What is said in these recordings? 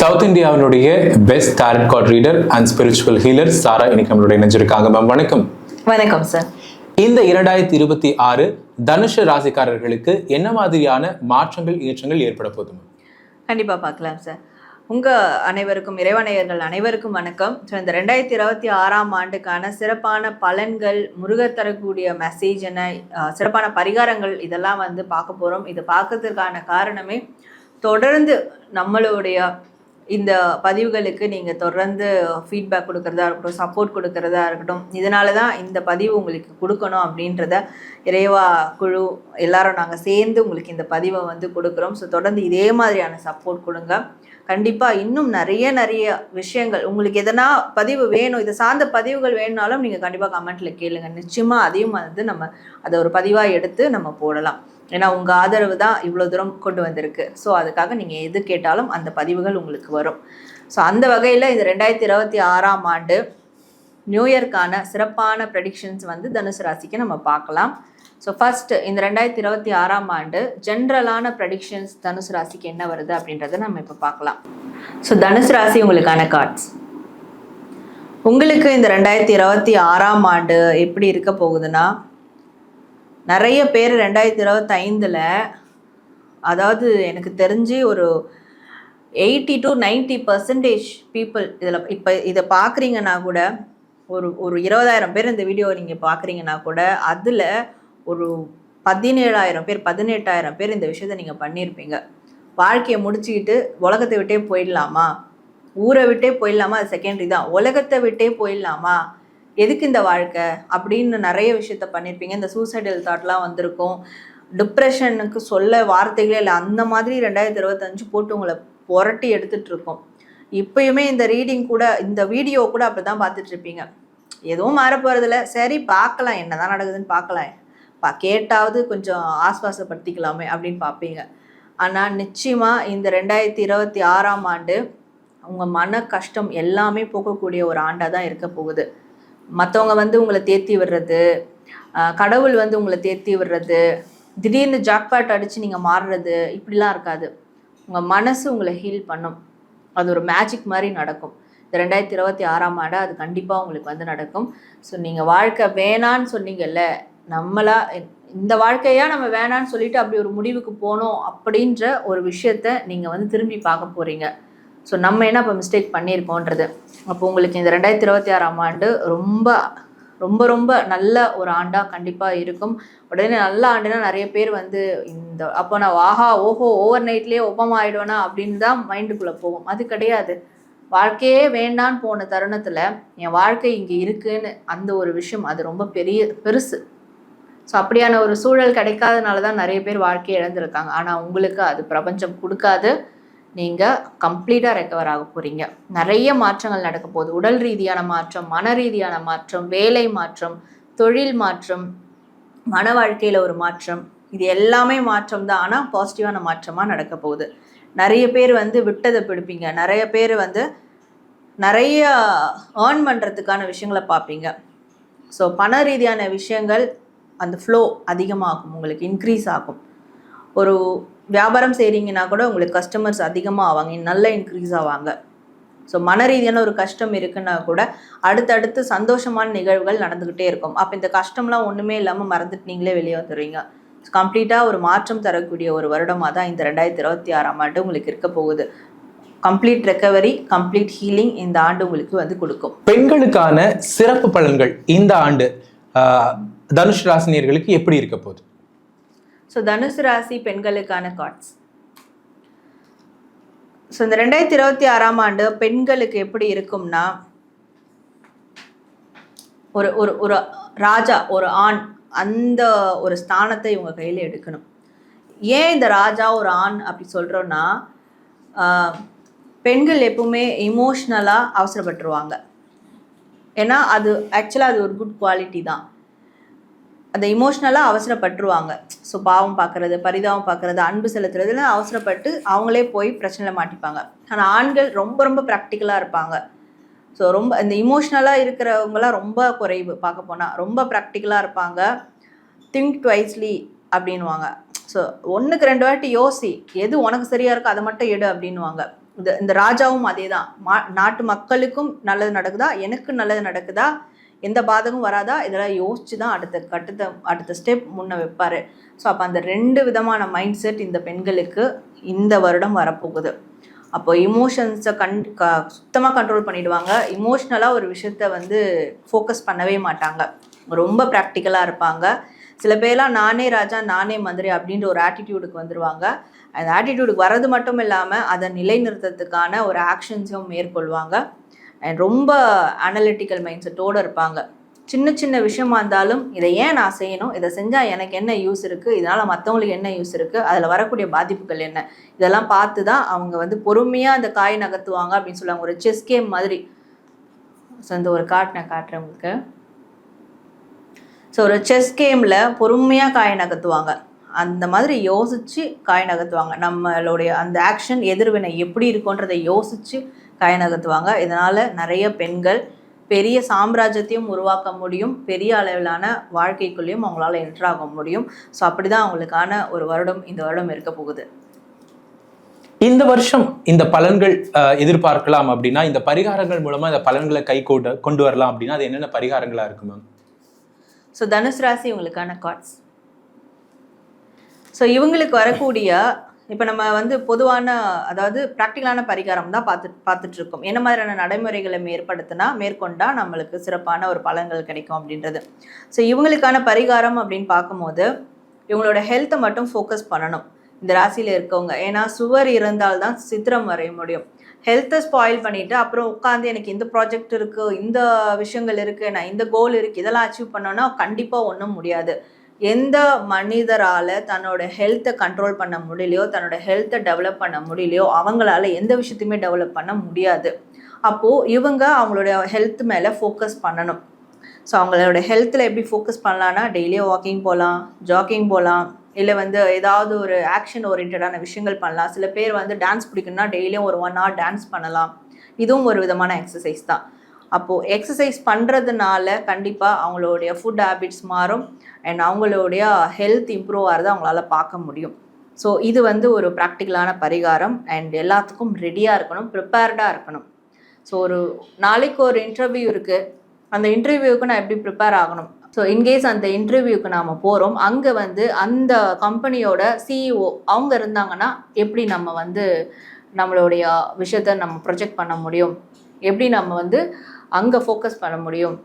South இந்தியாவினுடைய best tarot card reader and spiritual healer Sara இன்னைக்கு நம்மளுடைய இணைஞ்சிருக்காங்க. மேம் வணக்கம். வணக்கம் சார் இந்த இரண்டாயிரத்தி இருபத்தி ஆறு தனுஷ ராசிக்காரர்களுக்கு என்ன மாதிரியான மாற்றங்கள் ஏற்றங்கள் ஏற்பட ma'am? கண்டிப்பாக பார்க்கலாம் சார் உங்கள் அனைவருக்கும் இறைவனையர்கள் அனைவருக்கும் வணக்கம். ஸோ இந்த ரெண்டாயிரத்தி இருபத்தி ஆறாம் ஆண்டுக்கான சிறப்பான பலன்கள் முருகர் தரக்கூடிய மெசேஜ் என்ன சிறப்பான பரிகாரங்கள் இதெல்லாம் வந்து பார்க்க போகிறோம் இது பார்க்கறதுக்கான காரணமே தொடர்ந்து நம்மளுடைய இந்த பதிவுகளுக்கு நீங்கள் தொடர்ந்து ஃபீட்பேக் கொடுக்கறதா இருக்கட்டும் சப்போர்ட் கொடுக்கறதா இருக்கட்டும் இதனால தான் இந்த பதிவு உங்களுக்கு கொடுக்கணும் அப்படின்றத இறைவா குழு எல்லாரும் நாங்கள் சேர்ந்து உங்களுக்கு இந்த பதிவை வந்து கொடுக்குறோம். ஸோ தொடர்ந்து இதே மாதிரியான சப்போர்ட் கொடுங்க. கண்டிப்பாக இன்னும் நிறைய நிறைய விஷயங்கள் உங்களுக்கு எதனா பதிவு வேணும் இதை சார்ந்த பதிவுகள் வேணுனாலும் நீங்கள் கண்டிப்பாக கமெண்ட்டில் கேளுங்க. நிச்சயமாக அதையும் வந்து நம்ம அதை ஒரு பதிவாக எடுத்து நம்ம போடலாம். ஏன்னா உங்கள் ஆதரவு தான் இவ்வளோ தூரம் கொண்டு வந்திருக்கு. ஸோ அதுக்காக நீங்கள் எது கேட்டாலும் அந்த பதிவுகள் உங்களுக்கு வரும். ஸோ அந்த வகையில் இந்த ரெண்டாயிரத்தி இருபத்தி ஆறாம் ஆண்டு நியூ இயர்க்கான சிறப்பான ப்ரெடிக்ஷன்ஸ் வந்து தனுசு ராசிக்கு நம்ம பார்க்கலாம். ஸோ ஃபஸ்ட்டு இந்த ரெண்டாயிரத்தி இருபத்தி ஆறாம் ஆண்டு ஜென்ரலான ப்ரெடிக்ஷன்ஸ் தனுசு ராசிக்கு என்ன வருது அப்படின்றத நம்ம இப்போ பார்க்கலாம். ஸோ தனுசு ராசி உங்களுக்கான கார்ட்ஸ் உங்களுக்கு இந்த ரெண்டாயிரத்தி இருபத்தி ஆறாம் ஆண்டு எப்படி இருக்க போகுதுன்னா நிறைய பேர் ரெண்டாயிரத்தி இருபத்தைந்தில் அதாவது எனக்கு தெரிஞ்சு ஒரு எயிட்டி டு 90% பர்சன்டேஜ் பீப்புள் இதில் இப்போ இதை பார்க்குறீங்கன்னா கூட ஒரு ஒரு இருபதாயிரம் பேர் இந்த வீடியோ நீங்கள் பார்க்குறீங்கன்னா கூட அதில் ஒரு பதினேழாயிரம் பேர் பதினெட்டாயிரம் பேர் இந்த விஷயத்தை நீங்கள் பண்ணியிருப்பீங்க வாழ்க்கையை முடிச்சுக்கிட்டு உலகத்தை விட்டே போயிடலாமா? ஊரை விட்டே போயிடலாமா? அது செகண்டரி தான். உலகத்தை விட்டே போயிடலாமா? எதுக்கு இந்த வாழ்க்கை? அப்படின்னு நிறைய விஷயத்த பண்ணியிருப்பீங்க இந்த சூசைடல் தாட்லாம் வந்திருக்கும். டிப்ரெஷனுக்கு சொல்ல வார்த்தைகளே இல்லை. அந்த மாதிரி ரெண்டாயிரத்தி இருபத்தஞ்சு போட்டு உங்களை புரட்டி எடுத்துட்டு இருக்கோம் இப்பயுமே இந்த ரீடிங் கூட இந்த வீடியோ கூட அப்படி தான் பார்த்துட்டு இருப்பீங்க. எதுவும் மாற போகிறதில்ல சரி பார்க்கலாம். என்னதான் நடக்குதுன்னு பார்க்கலாம். பா கேட்டாவது கொஞ்சம் ஆஸ்வாசப்படுத்திக்கலாமே அப்படின்னு பார்ப்பீங்க. ஆனால் நிச்சயமாக இந்த ரெண்டாயிரத்தி இருபத்தி ஆறாம் ஆண்டு உங்கள் மன கஷ்டம் எல்லாமே போகக்கூடிய ஒரு ஆண்டாக தான் இருக்க போகுது. மற்றவங்க வந்து உங்களை தேத்தி விடுறது கடவுள் வந்து உங்களை தேத்தி விடுறது திடீர்னு ஜாக்பாட் அடித்து நீங்கள் மாறுறது இப்படிலாம் இருக்காது. உங்கள் மனசு உங்களை ஹீல் பண்ணும். அது ஒரு மேஜிக் மாதிரி நடக்கும். இந்த ரெண்டாயிரத்தி இருபத்தி ஆறாம் ஆண்டு அது கண்டிப்பாக உங்களுக்கு வந்து நடக்கும். ஸோ நீங்கள் வாழ்க்கை வேணான்னு சொன்னீங்கல்ல நம்மளா இந்த வாழ்க்கையா நம்ம வேணான்னு சொல்லிட்டு அப்படி ஒரு முடிவுக்கு போனோம் அப்படின்ற ஒரு விஷயத்த நீங்கள் வந்து திரும்பி பார்க்க போகிறீங்க ஸோ நம்ம என்ன இப்போ மிஸ்டேக் பண்ணியிருக்கோன்றது அப்போ உங்களுக்கு இந்த ரெண்டாயிரத்தி இருபத்தி ஆறாம் ஆண்டு ரொம்ப ரொம்ப ரொம்ப நல்ல ஒரு ஆண்டாக கண்டிப்பாக இருக்கும். உடனே நல்ல ஆண்டுனா நிறைய பேர் வந்து இந்த அப்போ நான் ஆஹா ஓஹோ ஓவர் நைட்லேயே ஒப்பம் ஆகிடுவேனா அப்படின்னு தான் மைண்டுக்குள்ளே போகும். அது கிடையாது. வாழ்க்கையே வேண்டான்னு போன தருணத்தில் என் வாழ்க்கை இங்கே இருக்குன்னு அந்த ஒரு விஷயம் அது ரொம்ப பெரிய பெருசு. ஸோ அப்படியான ஒரு சூழல் கிடைக்காதனால தான் நிறைய பேர் வாழ்க்கையை இழந்திருக்காங்க. ஆனால் உங்களுக்கு அது பிரபஞ்சம் கொடுக்காது. நீங்கள் கம்ப்ளீட்டாக ரெக்கவர் ஆக போகிறீங்க நிறைய மாற்றங்கள் நடக்க போகுது. உடல் ரீதியான மாற்றம் மன ரீதியான மாற்றம் வேலை மாற்றம் தொழில் மாற்றம் மன வாழ்க்கையில் ஒரு மாற்றம். இது எல்லாமே மாற்றம் தான். ஆனால் பாசிட்டிவான மாற்றமாக நடக்க போகுது. நிறைய பேர் வந்து விட்டதை பிடிப்பீங்க. நிறைய பேர் வந்து நிறைய ஏர்ன் பண்ணுறதுக்கான விஷயங்களை பார்ப்பீங்க. ஸோ பண ரீதியான விஷயங்கள் அந்த ஃப்ளோ அதிகமாகும். உங்களுக்கு இன்க்ரீஸ் ஆகும். ஒரு வியாபாரம் செய்கிறீங்கன்னா கூட உங்களுக்கு கஸ்டமர்ஸ் அதிகமாக ஆவாங்க. நல்ல இன்க்ரீஸ் ஆவாங்க. ஸோ மன ரீதியான ஒரு கஷ்டம் இருக்குன்னா கூட அடுத்தடுத்து சந்தோஷமான நிகழ்வுகள் நடந்துக்கிட்டே இருக்கும். அப்போ இந்த கஷ்டம்லாம் ஒன்றுமே இல்லாமல் மறந்துட்டு நீங்களே வெளியே வந்துடுவீங்க கம்ப்ளீட்டாக ஒரு மாற்றம் தரக்கூடிய ஒரு வருடமாக தான் இந்த ரெண்டாயிரத்தி இருபத்தி ஆறாம் ஆண்டு உங்களுக்கு இருக்க போகுது. கம்ப்ளீட் ரெக்கவரி கம்ப்ளீட் ஹீலிங் இந்த ஆண்டு உங்களுக்கு வந்து கொடுக்கும். பெண்களுக்கான சிறப்பு பலன்கள் இந்த ஆண்டு தனுஷ் ராசினியர்களுக்கு எப்படி இருக்க போகுது? ஸோ தனுசு ராசி பெண்களுக்கான கார்ட்ஸ் ஸோ இந்த ரெண்டாயிரத்தி இருபத்தி ஆறாம் ஆண்டு பெண்களுக்கு எப்படி இருக்கும்னா ஒரு ஒரு ஒரு ராஜா ஒரு ஆண் அந்த ஒரு ஸ்தானத்தை இவங்க கையில் எடுக்கணும். ஏன் இந்த ராஜா ஒரு ஆண் அப்படி சொல்கிறோன்னா பெண்கள் எப்பவுமே இமோஷ்னலாக அவசரப்பட்டுருவாங்க. ஏன்னா அது ஆக்சுவலாக அது ஒரு குட் குவாலிட்டி தான். அந்த இமோஷ்னலாக அவசரப்பட்டுருவாங்க. ஸோ பாவம் பார்க்குறது பரிதாபம் பார்க்குறது அன்பு செலுத்துறதுல அவசரப்பட்டு அவங்களே போய் பிரச்சனையில் மாட்டிப்பாங்க. ஆனால் ஆண்கள் ரொம்ப ரொம்ப ப்ராக்டிக்கலாக இருப்பாங்க. ஸோ ரொம்ப இந்த இமோஷ்னலாக இருக்கிறவங்களாம் ரொம்ப குறைவு பார்க்க போனால் ரொம்ப ப்ராக்டிக்கலாக இருப்பாங்க. திங்க் ட்வைஸ்லி அப்படின்வாங்க ஸோ ஒன்றுக்கு ரெண்டு வாட்டி யோசி எது உனக்கு சரியாக இருக்கோ அதை மட்டும் எடு அப்படின்வாங்க இந்த இந்த ராஜாவும் அதே தான் மா நாட்டு மக்களுக்கும் நல்லது நடக்குதா? எனக்கு நல்லது நடக்குதா? எந்த பாதகம் வராதா? இதெல்லாம் யோசிச்சு தான் அடுத்த கட்டத்தை அடுத்த ஸ்டெப் முன்ன வைப்பார். ஸோ அப்போ அந்த ரெண்டு விதமான மைண்ட் செட் இந்த பெண்களுக்கு இந்த வருடம் வரப்போகுது. அப்போ இமோஷன்ஸை கண் க சுத்தமாக கண்ட்ரோல் பண்ணிடுவாங்க. இமோஷ்னலாக ஒரு விஷயத்த வந்து ஃபோக்கஸ் பண்ணவே மாட்டாங்க. ரொம்ப ப்ராக்டிக்கலாக இருப்பாங்க. சில பேர்லாம் நானே ராஜா நானே மந்திரி அப்படின்ற ஒரு ஆட்டிடியூடுக்கு வந்துடுவாங்க அந்த ஆட்டிடியூடுக்கு வர்றது மட்டும் இல்லாமல் அதை நிலைநிறுத்தத்துக்கான ஒரு ஆக்ஷன்ஸும் மேற்கொள்வாங்க. அண்ட் ரொம்ப அனலிட்டிக்கல் மைண்ட் செட்டோடு இருப்பாங்க. சின்ன சின்ன விஷயமா இருந்தாலும் இதை ஏன் நான் செய்யணும்? இதை செஞ்சால் எனக்கு என்ன யூஸ் இருக்குது இதனால் மற்றவங்களுக்கு என்ன யூஸ் இருக்குது அதில் வரக்கூடிய பாதிப்புகள் என்ன? இதெல்லாம் பார்த்து தான் அவங்க வந்து பொறுமையாக அந்த காய் நகர்த்துவாங்க அப்படின்னு சொல்லுவாங்க. ஒரு செஸ் கேம் மாதிரி. ஸோ இந்த ஒரு கார்ட் நான் காட்டுறேன் உங்களுக்கு. ஸோ ஒரு செஸ் கேமில் பொறுமையாக காய் நகர்த்துவாங்க. அந்த மாதிரி யோசித்து காய் நகர்த்துவாங்க. நம்மளுடைய அந்த ஆக்ஷன் எதிர்வினை எப்படி இருக்குன்றதை யோசித்து காய் நகர்த்துவாங்க இதனால் நிறைய பெண்கள் பெரிய சாம்ராஜ்யத்தையும் உருவாக்க முடியும். பெரிய அளவிலான வாழ்க்கைக்குள்ளேயும் அவங்களால என்ட்ராக முடியும். ஸோ அப்படி தான் அவங்களுக்கான ஒரு வருடம் இந்த வருடம் இருக்க போகுது. இந்த வருஷம் இந்த பலன்கள் எதிர்பார்க்கலாம் அப்படின்னா இந்த பரிகாரங்கள் மூலமா இந்த பலன்களை கை கொண்டு கொண்டு வரலாம் அப்படின்னா அது என்னென்ன பரிகாரங்களா இருக்கு மேம் ஸோ தனுசு ராசி இவங்களுக்கான கார்ட்ஸ் ஸோ இவங்களுக்கு வரக்கூடிய இப்போ நம்ம வந்து பொதுவான அதாவது ப்ராக்டிக்கலான பரிகாரம் தான் பார்த்து பார்த்துட்டு இருக்கோம் என்ன மாதிரியான நடைமுறைகளை மேற்படுத்தினா மேற்கொண்டா நம்மளுக்கு சிறப்பான ஒரு பலன்கள் கிடைக்கும் அப்படின்றது. ஸோ இவங்களுக்கான பரிகாரம் அப்படின்னு பார்க்கும்போது இவங்களோட ஹெல்த்தை மட்டும் ஃபோக்கஸ் பண்ணணும். இந்த ராசியில் இருக்கவங்க. ஏன்னா சுவர் இருந்தால் தான் சித்திரம் வரைய முடியும். ஹெல்த்தை ஸ்பாயில் பண்ணிவிட்டு அப்புறம் உட்காந்து எனக்கு இந்த ப்ராஜெக்ட் இருக்குது இந்த விஷயங்கள் இருக்குது நான் இந்த கோல் இருக்குது இதெல்லாம் அச்சீவ் பண்ணோன்னா கண்டிப்பாக ஒன்றும் முடியாது. எந்த மனிதரால் தன்னோட ஹெல்த்தை கண்ட்ரோல் பண்ண முடியலையோ தன்னோட ஹெல்த்தை டெவலப் பண்ண முடியலையோ அவங்களால எந்த விஷயத்தையுமே டெவலப் பண்ண முடியாது. அப்போது இவங்க அவங்களோட ஹெல்த் மேலே ஃபோக்கஸ் பண்ணணும். ஸோ அவங்களோட ஹெல்த்தில் எப்படி ஃபோக்கஸ் பண்ணலான்னா டெய்லியும் வாக்கிங் போகலாம் ஜாக்கிங் போகலாம் இல்லை வந்து ஏதாவது ஒரு ஆக்ஷன் ஓரியன்டான விஷயங்கள் பண்ணலாம். சில பேர் வந்து டான்ஸ் பிடிக்குன்னா டெய்லியும் ஒரு ஒன் ஹவர் டான்ஸ் பண்ணலாம். இதுவும் ஒரு விதமான எக்ஸசைஸ் தான். அப்போது எக்ஸசைஸ் பண்ணுறதுனால கண்டிப்பாக அவங்களுடைய ஃபுட் ஹேபிட்ஸ் மாறும். அண்ட் அவங்களுடைய ஹெல்த் இம்ப்ரூவ் ஆகிறத அவங்களால பார்க்க முடியும். ஸோ இது வந்து ஒரு ப்ராக்டிக்கலான பரிகாரம். அண்ட் எல்லாத்துக்கும் ரெடியாக இருக்கணும் ப்ரிப்பேர்டாக இருக்கணும். ஸோ ஒரு நாளைக்கு ஒரு இன்டர்வியூ இருக்குது அந்த இன்டர்வியூவுக்கு நான் எப்படி ப்ரிப்பேர் ஆகணும்? ஸோ இன்கேஸ் அந்த இன்டர்வியூக்கு நாம் போகிறோம் அங்கே வந்து அந்த கம்பெனியோட சிஇஓ அவங்க இருந்தாங்கன்னா எப்படி நம்ம வந்து நம்மளுடைய விஷயத்த நம்ம ப்ரொஜெக்ட் பண்ண முடியும்? எப்படி நம்ம வந்து அங்கே ஃபோக்கஸ் பண்ண முடியும்.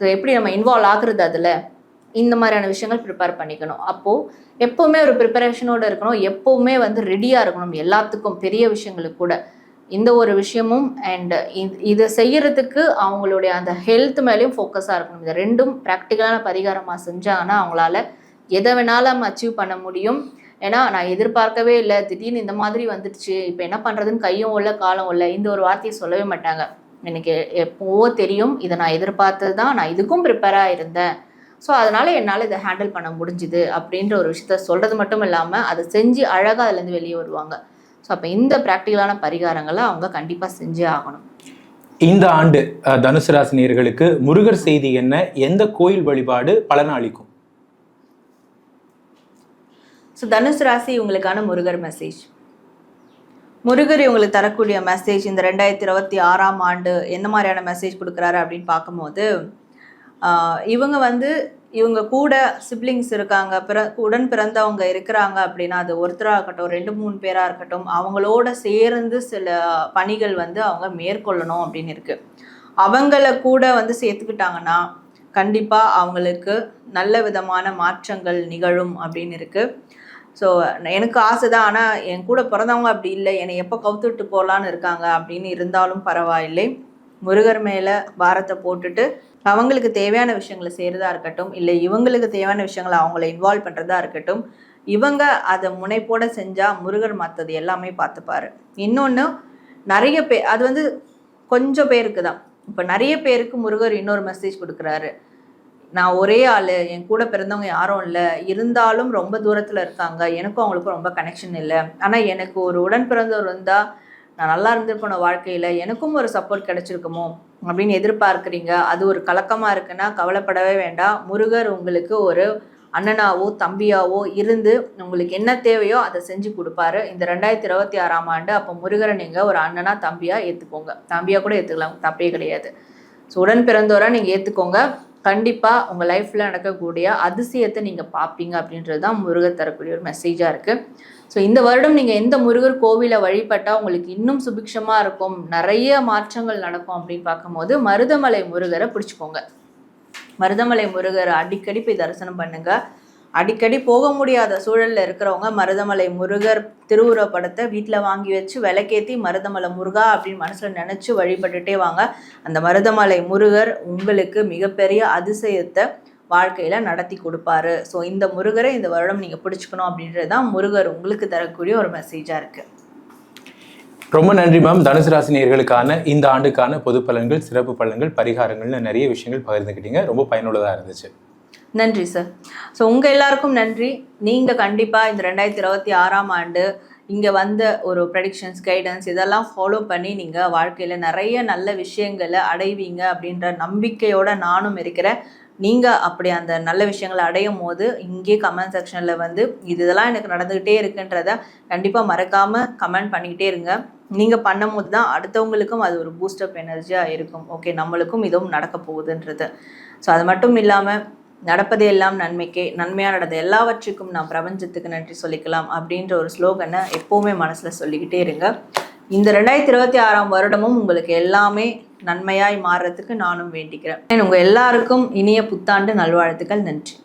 ஸோ எப்படி நம்ம இன்வால்வ் ஆகுறது அதில்? இந்த மாதிரியான விஷயங்கள் ப்ரிப்பேர் பண்ணிக்கணும். அப்போது எப்போவுமே ஒரு ப்ரிப்பரேஷனோடு இருக்கணும். எப்போவுமே வந்து ரெடியாக இருக்கணும். எல்லாத்துக்கும் பெரிய விஷயங்களுக்கு கூட. இந்த ஒரு விஷயமும் அண்ட் இதை செய்யறதுக்கு அவங்களுடைய அந்த ஹெல்த் மேலேயும் ஃபோக்கஸாக இருக்கணும். இது ரெண்டும் ப்ராக்டிக்கலான பரிகாரமாக செஞ்சாங்கன்னா அவங்களால எதை வேணாலும் அச்சீவ் பண்ண முடியும். ஏன்னா நான் எதிர்பார்க்கவே இல்லை. திடீர்னு இந்த மாதிரி வந்துடுச்சு. இப்போ என்ன பண்ணுறதுன்னு கையும் இல்லை காலம் இல்லை இந்த ஒரு வார்த்தையை சொல்லவே மாட்டாங்க. எனக்கு எப்போவோ தெரியும்? இதை நான் எதிர்பார்த்தது தான். நான் இதுக்கும் ப்ரிப்பேராக இருந்தேன். ஸோ அதனால் என்னால் இதை ஹேண்டில் பண்ண முடிஞ்சுது அப்படின்ற ஒரு விஷயத்த சொல்கிறது மட்டும் இல்லாமல் அதை செஞ்சு அழகாக அதுலேருந்து வெளியே வருவாங்க. ஸோ அப்போ இந்த ப்ராக்டிக்கலான பரிகாரங்களை அவங்க கண்டிப்பாக செஞ்சே ஆகணும். இந்த ஆண்டு தனுசு ராசி நேயர்களுக்கு முருகர் செய்தி என்ன? எந்த கோயில் வழிபாடு பலனளிக்கும்? ஸோ தனுசு ராசி இவங்களுக்கான முருகர் மெசேஜ் முருகர் இவங்களுக்கு தரக்கூடிய மெசேஜ் இந்த ரெண்டாயிரத்தி இருபத்தி ஆறாம் ஆண்டு என்ன மாதிரியான மெசேஜ் கொடுக்குறாரு அப்படின்னு பார்க்கும்போது இவங்க வந்து இவங்க கூட சிப்ளிங்ஸ் இருக்காங்க பிற உடன் பிறந்தவங்க இருக்கிறாங்க அப்படின்னா அது ஒருத்தராக இருக்கட்டும் ரெண்டு மூணு பேராக இருக்கட்டும் அவங்களோட சேர்ந்து சில பணிகள் வந்து அவங்க மேற்கொள்ளணும் அப்படின்னு இருக்குது அவங்கள கூட வந்து சேர்த்துக்கிட்டாங்கன்னா கண்டிப்பாக அவங்களுக்கு நல்ல விதமான மாற்றங்கள் நிகழும் அப்படின்னு இருக்குது ஸோ எனக்கு ஆசை தான் ஆனால் என் கூட பிறந்தவங்க அப்படி இல்லை. என்னை எப்போ கவுத்துட்டு போகலான்னு இருக்காங்க அப்படின்னு இருந்தாலும் பரவாயில்லை. முருகர் மேலே பாரத்தை போட்டுட்டு அவங்களுக்கு தேவையான விஷயங்களை செய்கிறதா இருக்கட்டும் இல்லை இவங்களுக்கு தேவையான விஷயங்களை அவங்கள இன்வால்வ் பண்ணுறதா இருக்கட்டும் இவங்க அதை முனைப்போட செஞ்சால் முருகர் மற்றது எல்லாமே பார்த்துப்பாரு. இன்னொன்று நிறைய பேர் அது வந்து கொஞ்சம் பேருக்கு தான். இப்போ நிறைய பேருக்கு முருகர் இன்னொரு மெசேஜ் கொடுக்குறாரு. நான் ஒரே ஆள் என் கூட பிறந்தவங்க யாரும் இல்லை. இருந்தாலும் ரொம்ப தூரத்தில் இருக்காங்க. எனக்கும் அவங்களுக்கும் ரொம்ப கனெக்ஷன் இல்லை. ஆனால் எனக்கு ஒரு உடன் பிறந்தவர் இருந்தால் நான் நல்லா இருந்திருக்கணும் வாழ்க்கையில். எனக்கும் ஒரு சப்போர்ட் கிடைச்சிருக்குமோ அப்படின்னு எதிர்பார்க்குறீங்க. அது ஒரு கலக்கமாக இருக்குன்னா கவலைப்படவே வேண்டாம். முருகர் உங்களுக்கு ஒரு அண்ணனாவோ தம்பியாவோ இருந்து உங்களுக்கு என்ன தேவையோ அதை செஞ்சு கொடுப்பாரு. இந்த ரெண்டாயிரத்தி இருபத்தி ஆறாம் ஆண்டு அப்போ முருகரை நீங்கள் ஒரு அண்ணனா தம்பியாக ஏற்றுக்கோங்க தம்பியாக கூட ஏற்றுக்கலாம் தப்பே கிடையாது. ஸோ உடன் பிறந்தோராக நீங்கள் ஏற்றுக்கோங்க கண்டிப்பாக உங்கள் லைஃப்பில் நடக்கக்கூடிய அதிசயத்தை நீங்கள் பார்ப்பீங்க அப்படின்றது தான் முருகர் தரக்கூடிய ஒரு மெசேஜாக இருக்குது ஸோ இந்த வருடம் நீங்கள் எந்த முருகர் கோவிலை வழிபட்டால் உங்களுக்கு இன்னும் சுபிக்ஷமாக இருக்கும் நிறைய மாற்றங்கள் நடக்கும் அப்படின்னு பார்க்கும்போது மருதமலை முருகரை பிடிச்சிக்கோங்க. மருதமலை முருகரை அடிக்கடி போய் தரிசனம் பண்ணுங்கள் அடிக்கடி போக முடியாத சூழல்ல இருக்கிறவங்க மருதமலை முருகர் திருவுருவப்படத்தை வீட்டில் வாங்கி வச்சு விளக்கேத்தி மருதமலை முருகா அப்படின்னு மனசுல நினைச்சு வழிபட்டுட்டே வாங்க. அந்த மருதமலை முருகர் உங்களுக்கு மிகப்பெரிய அதிசயத்தை வாழ்க்கையில் நடத்தி கொடுப்பாரு. ஸோ இந்த முருகரை இந்த வருடம் நீங்கள் பிடிச்சிக்கணும் அப்படின்றது தான் முருகர் உங்களுக்கு தரக்கூடிய ஒரு மெசேஜாக இருக்குது ரொம்ப நன்றி மேம் தனுசு ராசி இந்த ஆண்டுக்கான பொது பலன்கள் சிறப்பு பலன்கள் பரிகாரங்கள்னு நிறைய விஷயங்கள் பகிர்ந்துக்கிட்டீங்க ரொம்ப பயனுள்ளதாக இருந்துச்சு. நன்றி சார் ஸோ உங்கள் எல்லாருக்கும் நன்றி. நீங்கள் கண்டிப்பாக இந்த ரெண்டாயிரத்தி இருபத்தி ஆறாம் ஆண்டு இங்கே வந்த ஒரு ப்ரெடிக்ஷன்ஸ் கைடன்ஸ் இதெல்லாம் ஃபாலோ பண்ணி நீங்கள் வாழ்க்கையில் நிறைய நல்ல விஷயங்களை அடைவீங்க அப்படின்ற நம்பிக்கையோட நானும் இருக்கிறேன். நீங்கள் அப்படி அந்த நல்ல விஷயங்களை அடையும் போது இங்கே கமெண்ட் செக்ஷனில் வந்து இது இதெல்லாம் எனக்கு நடந்துக்கிட்டே இருக்குன்றத கண்டிப்பாக மறக்காமல் கமெண்ட் பண்ணிக்கிட்டே இருங்க. நீங்கள் பண்ணும்போது தான் அடுத்தவங்களுக்கும் அது ஒரு பூஸ்டப் எனர்ஜியாக இருக்கும். ஓகே நம்மளுக்கும் இதுவும் நடக்க போகுதுன்றது. ஸோ அது மட்டும் இல்லாமல் நடப்பது எல்லாம் நன்மைக்கே நன்மையாக நடந்த எல்லாவற்றுக்கும் நான் பிரபஞ்சத்துக்கு நன்றி சொல்லிக்கலாம் அப்படின்ற ஒரு ஸ்லோகனை எப்போவுமே மனசில் சொல்லிக்கிட்டே இருங்க. இந்த ரெண்டாயிரத்தி இருபத்தி ஆறாம் வருடமும் உங்களுக்கு எல்லாமே நன்மையாய் மாறுறதுக்கு நானும் வேண்டிக்கிறேன். உங்கள் எல்லாருக்கும் இனிய புத்தாண்டு நல்வாழ்த்துக்கள் நன்றி.